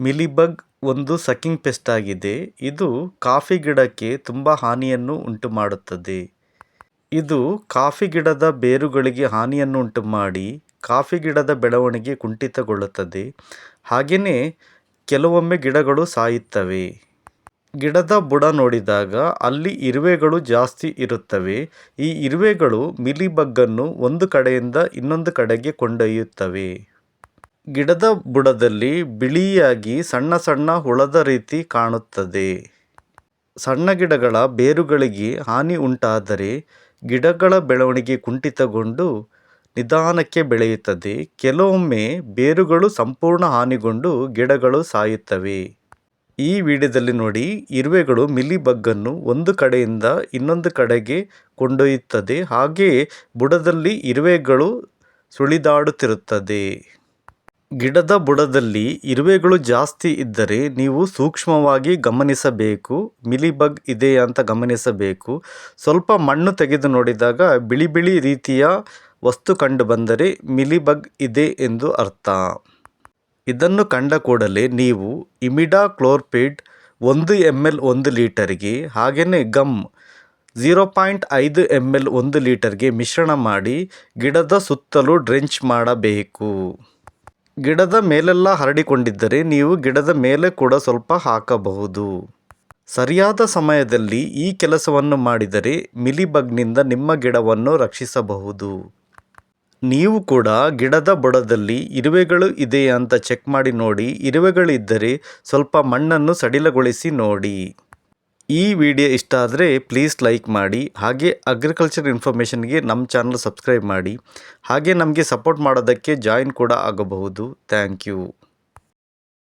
Mealybug ಒಂದು sucking pest ಆಗಿದೆ. ಇದು ಕಾಫಿ ಗಿಡಕ್ಕೆ ತುಂಬ ಹಾನಿಯನ್ನು ಉಂಟುಮಾಡುತ್ತದೆ. ಇದು ಕಾಫಿ ಗಿಡದ ಬೇರುಗಳಿಗೆ ಹಾನಿಯನ್ನು ಉಂಟುಮಾಡಿ ಕಾಫಿ ಗಿಡದ ಬೆಳವಣಿಗೆ ಕುಂಠಿತಗೊಳ್ಳುತ್ತದೆ. ಹಾಗೆಯೇ ಕೆಲವೊಮ್ಮೆ ಗಿಡಗಳು ಸಾಯುತ್ತವೆ. ಗಿಡದ ಬುಡ ನೋಡಿದಾಗ ಅಲ್ಲಿ ಇರುವೆಗಳು ಜಾಸ್ತಿ ಇರುತ್ತವೆ. ಈ ಇರುವೆಗಳು ಮಿಲಿಬಗ್ಗನ್ನು ಒಂದು ಕಡೆಯಿಂದ ಇನ್ನೊಂದು ಕಡೆಗೆ ಕೊಂಡೊಯ್ಯುತ್ತವೆ. ಗಿಡದ ಬುಡದಲ್ಲಿ ಬಿಳಿಯಾಗಿ ಸಣ್ಣ ಸಣ್ಣ ಹುಳದ ರೀತಿ ಕಾಣುತ್ತದೆ. ಸಣ್ಣ ಗಿಡಗಳ ಬೇರುಗಳಿಗೆ ಹಾನಿ ಉಂಟಾದರೆ ಗಿಡಗಳ ಬೆಳವಣಿಗೆ ಕುಂಠಿತಗೊಂಡು ನಿಧಾನಕ್ಕೆ ಬೆಳೆಯುತ್ತದೆ. ಕೆಲವೊಮ್ಮೆ ಬೇರುಗಳು ಸಂಪೂರ್ಣ ಹಾನಿಗೊಂಡು ಗಿಡಗಳು ಸಾಯುತ್ತವೆ. ಈ ವಿಡಿಯೋದಲ್ಲಿ ನೋಡಿ, ಇರುವೆಗಳು ಮಿಲಿಬಗ್ಗನ್ನು ಒಂದು ಕಡೆಯಿಂದ ಇನ್ನೊಂದು ಕಡೆಗೆ ಕೊಂಡೊಯ್ಯುತ್ತದೆ. ಹಾಗೆಯೇ ಬುಡದಲ್ಲಿ ಇರುವೆಗಳು ಸುಳಿದಾಡುತ್ತಿರುತ್ತದೆ. ಗಿಡದ ಬುಡದಲ್ಲಿ ಇರುವೆಗಳು ಜಾಸ್ತಿ ಇದ್ದರೆ ನೀವು ಸೂಕ್ಷ್ಮವಾಗಿ ಗಮನಿಸಬೇಕು. ಮಿಲಿಬಗ್ ಇದೆ ಅಂತ ಗಮನಿಸಬೇಕು. ಸ್ವಲ್ಪ ಮಣ್ಣು ತೆಗೆದು ನೋಡಿದಾಗ ಬಿಳಿ ಬಿಳಿ ರೀತಿಯ ವಸ್ತು ಕಂಡು ಬಂದರೆ ಮಿಲಿಬಗ್ ಇದೆ ಎಂದು ಅರ್ಥ. ಇದನ್ನು ಕಂಡ ಕೂಡಲೇ ನೀವು ಇಮಿಡಾ ಕ್ಲೋರ್ಪಿಡ್ ಒಂದು ಎಂ ಎಲ್ ಒಂದು ಲೀಟರ್ಗೆ ಹಾಗೆಯೇ ಗಮ್ ಝೀರೋ ಪಾಯಿಂಟ್ ಐದು ಎಂ ಎಲ್ ಒಂದು ಲೀಟರ್ಗೆ ಮಿಶ್ರಣ ಮಾಡಿ ಗಿಡದ ಸುತ್ತಲೂ ಡ್ರೆಂಚ್ ಮಾಡಬೇಕು. ಗಿಡದ ಮೇಲೆಲ್ಲ ಹರಡಿಕೊಂಡಿದ್ದರೆ ನೀವು ಗಿಡದ ಮೇಲೆ ಕೂಡ ಸ್ವಲ್ಪ ಹಾಕಬಹುದು. ಸರಿಯಾದ ಸಮಯದಲ್ಲಿ ಈ ಕೆಲಸವನ್ನು ಮಾಡಿದರೆ ಮಿಲಿಬಗ್ನಿಂದ ನಿಮ್ಮ ಗಿಡವನ್ನು ರಕ್ಷಿಸಬಹುದು. ನೀವು ಕೂಡ ಗಿಡದ ಬುಡದಲ್ಲಿ ಇರುವೆಗಳು ಇದೆಯಾ ಅಂತ ಚೆಕ್ ಮಾಡಿ ನೋಡಿ, ಇರುವೆಗಳಿದ್ದರೆ ಸ್ವಲ್ಪ ಮಣ್ಣನ್ನು ಸಡಿಲಗೊಳಿಸಿ ನೋಡಿ. ಈ ವಿಡಿಯೋ ಇಷ್ಟ ಆದರೆ ಪ್ಲೀಸ್ ಲೈಕ್ ಮಾಡಿ, ಹಾಗೆ ಅಗ್ರಿಕಲ್ಚರ್ ಇನ್ಫಾರ್ಮೇಷನ್ಗೆ ನಮ್ಮ ಚಾನಲ್ ಸಬ್ಸ್ಕ್ರೈಬ್ ಮಾಡಿ, ಹಾಗೆ ನಮಗೆ ಸಪೋರ್ಟ್ ಮಾಡೋದಕ್ಕೆ ಜಾಯಿನ್ ಕೂಡ ಆಗಬಹುದು. Thank you.